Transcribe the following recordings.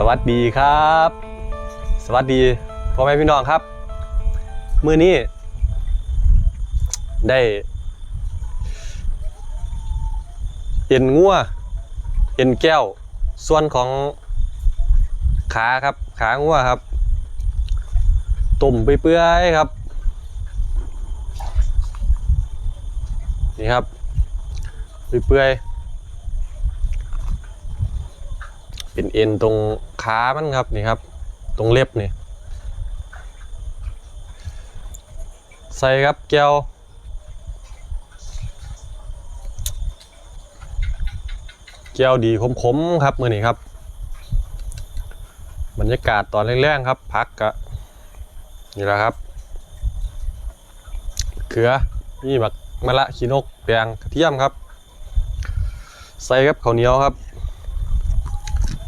สวัสดีครับ สวัสดีพ่อแม่พี่น้องครับ มือนี้ ได้เอ็นงัวเอ็นแก้ว ส่วนของขาครับ ขางัวครับตุ่มไปเปื่อยๆครับ นี่ครับไปเปื่อยๆ เป็นเอ็นตรงขามันครับนี่ครับ ตรงเล็บนี่ใส่ครับแก้วแก้วดีคมๆครับมือนี้ครับ บรรยากาศตอนแรกๆครับ พักกะนี่แหละครับเขือนี่บักมะละขีนกแปลงกระเทียมครับ ใส่ครับข้าวเหนียวครับ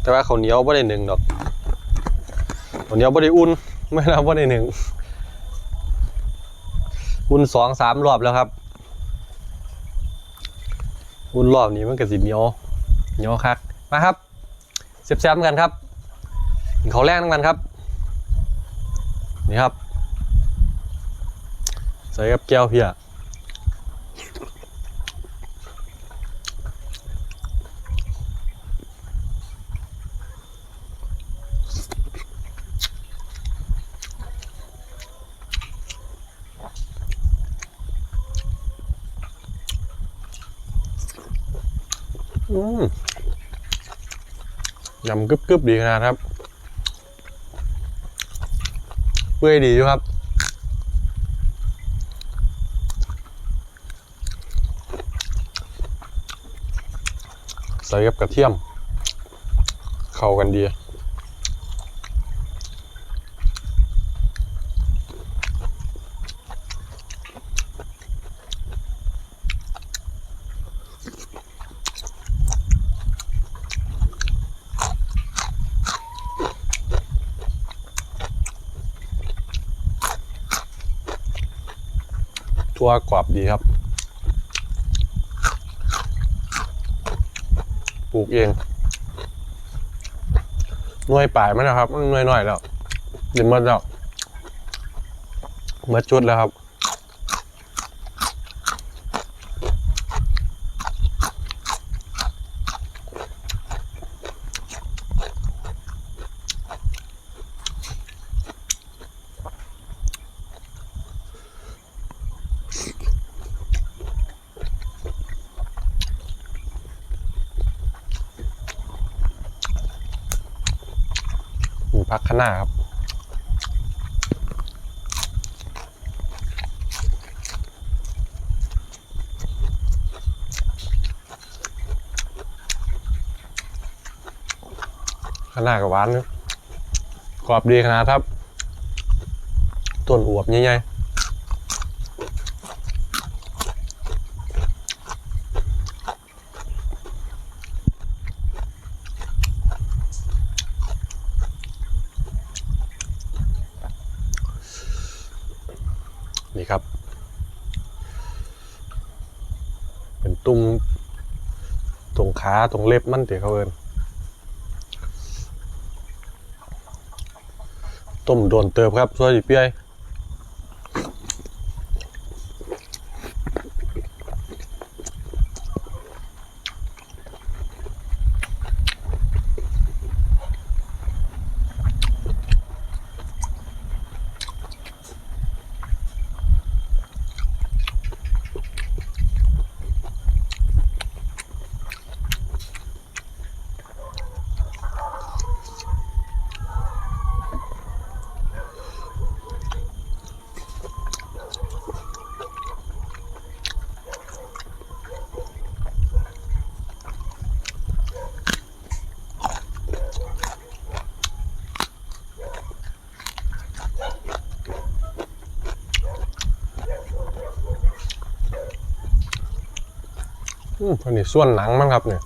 แต่ว่าเขาเหนียวไม่ได้หนึ่งดอกข้าวเหนียวไม่ได้อุ่นไม่นะไม่ได้หนึ่งอุ่นสองสามรอบแล้วครับ อุ่นรอบนี้มันก็สิเหนียวเหนียวคักมาครับเสียบๆกันครับกินข้าแรกกันครับ นี่ครับใส่กับแก้วเพีย ยำกรึบๆดีขนาดครับ เปื่อยดีอยู่ครับ ใส่กับกระเทียม เข้ากันดี ทั่วกรอบดีครับ ปลูกเองหน่วยป่ายมันนะครับมันหน่วยหน่อยแล้วเดี๋ยวมันแล้วเมื่อชุดแล้วครับ พักข้างหน้าครับ ข้างหน้ากับหวานกรอบดีขนาดครับต้นอวบใหญ่ๆ ตุ้มตรงขาตรงเล็บมันเดี๋ยวเขาเอินต้มโดนเติบครับช่วยดีเปียย อันนี้ส่วนหนังมั้งครับเนี่ย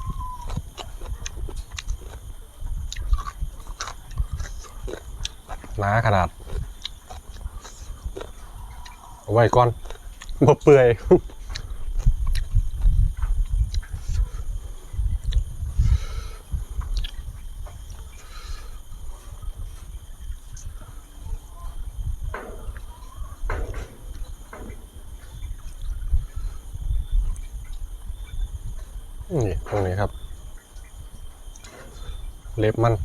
หนาขนาด เอาไว้ก่อนบ่เปื่อย นี่ตรงนี้ครับ เ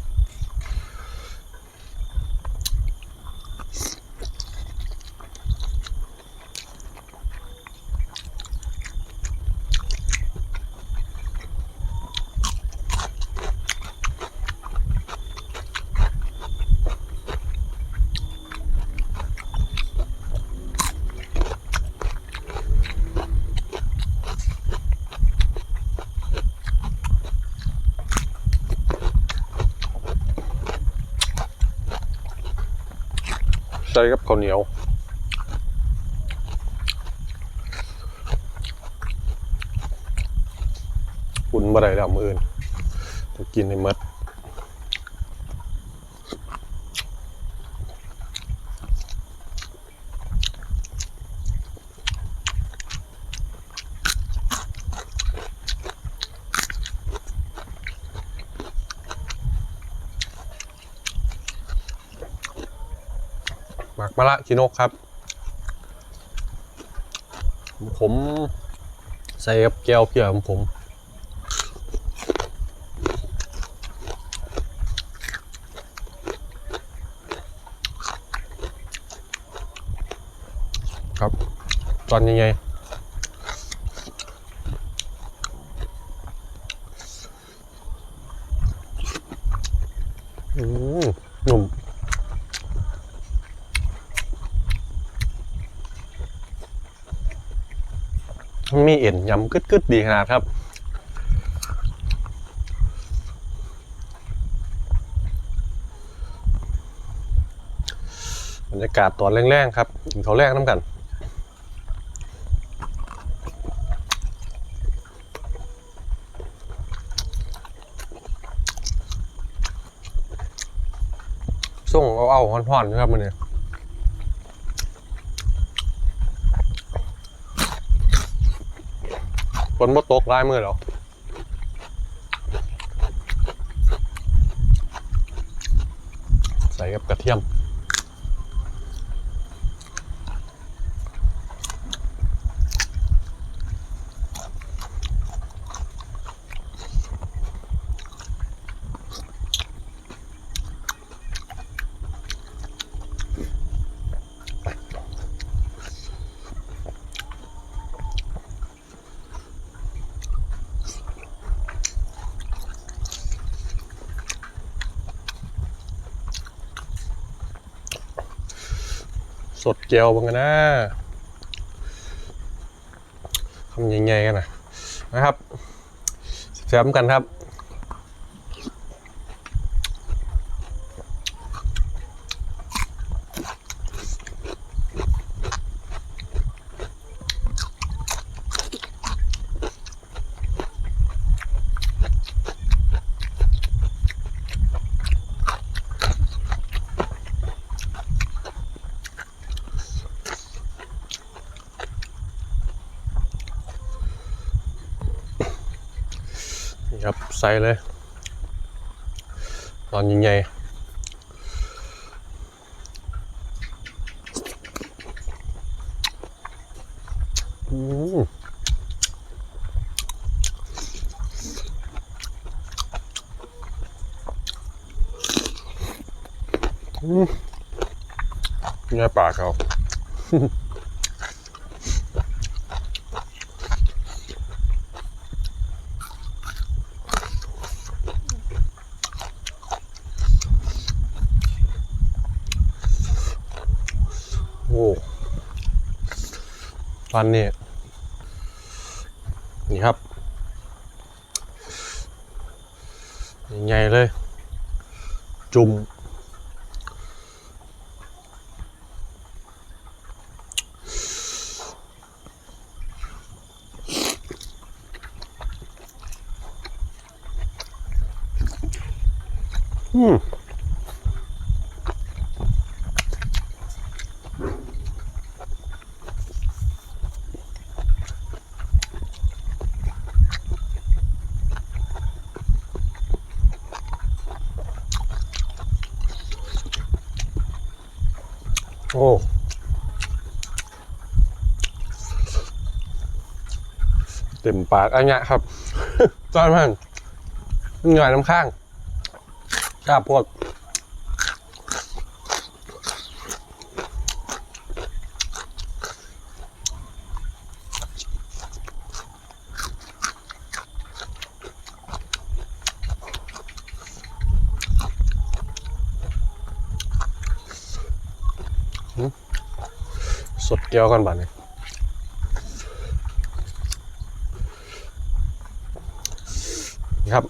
ล็บมันใส่กับข้าวเหนียว อุ่นบ่ได้แล้วมืออื่นจะกินให้หมด หมักมะละชินกครับ ผมใส่กับแก้วเพียของผมครับ ตอนยังไงอืมหนุ่ม มีเอ็นยำกึดกึดๆดีขนาดครับบรรยากาศตอนแรงๆครับกินเขาวแรกน้ำกันส่งเอาเอาๆห่อนๆนะครับมันเนี่ย ฝนบ่ตกหลายมือหรอใส่กับกระเทียม ดเกลียวบังกันนะคำใหญ่ๆกันนะนะครับแซมกันครับ นี่ครับใส่เลยตอนยิงใหญ่อืมอืมเนื้อปลาเขา โอ้ ฟันนี่นี่ครับใหญ่เลย จุ่มอืม อ้ เต็มปากอันเนี้ยครับ จอนมันเหนื่อยน้ำข้างกล้าพวก สดแก้วกันบ้านี้ครับ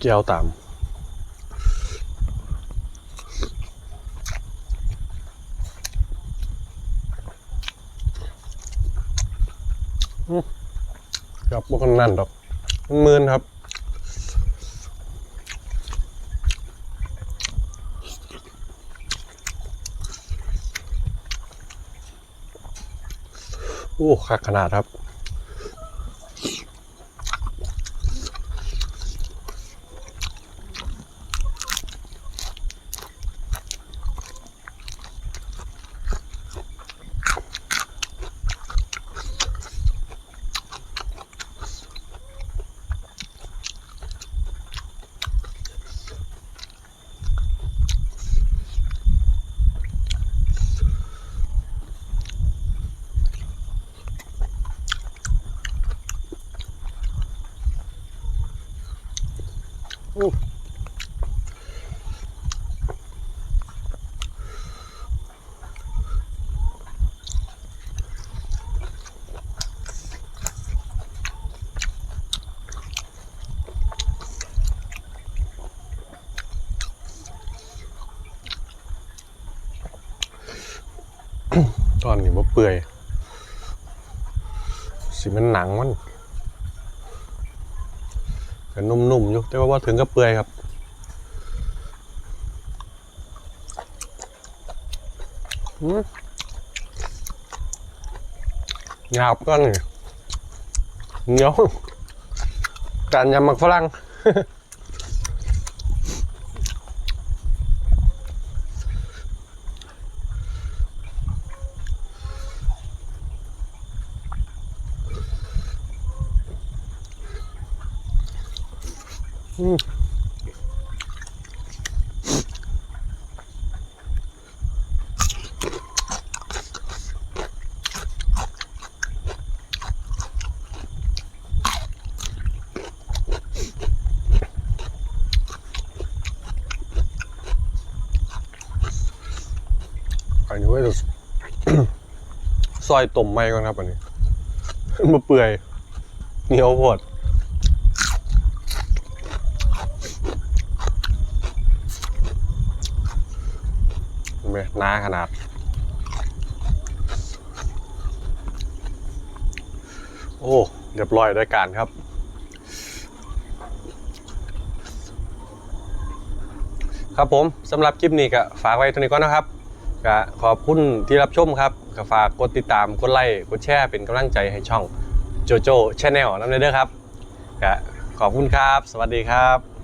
จำแก้วต่ำครับพวกนนั่นดอกมันมืนครับโอ้คักขนาดครับ ต อนนี้บ่เปื่อยสิมันหนังมันก็นุ่มๆอยู่แต่ว่าบ่ถึงกับเปื่อยครับอืมหยาบก็นี่เหนียวการยำหมักฝรั่ง อืม อันนี้ไว้จะซอยต้มไม่ก่อนครับอันนี้มาเปื่อยเหนียวโพดเห็นไหมหนาขนาดโอ้เรียบร้อยด้วยการครับ ครับผมสำหรับคลิปนี้ก็ฝากไว้เท่านี้ก่อนนะครับ ก็ขอบคุณที่รับชมครับก็ฝากกดติดตามกดไลค์กดแชร์เป็นกำลังใจให้ช่องโจโจ้ชาแนลน้ำเด้อครับก็ขอบคุณครับ สวัสดีครับ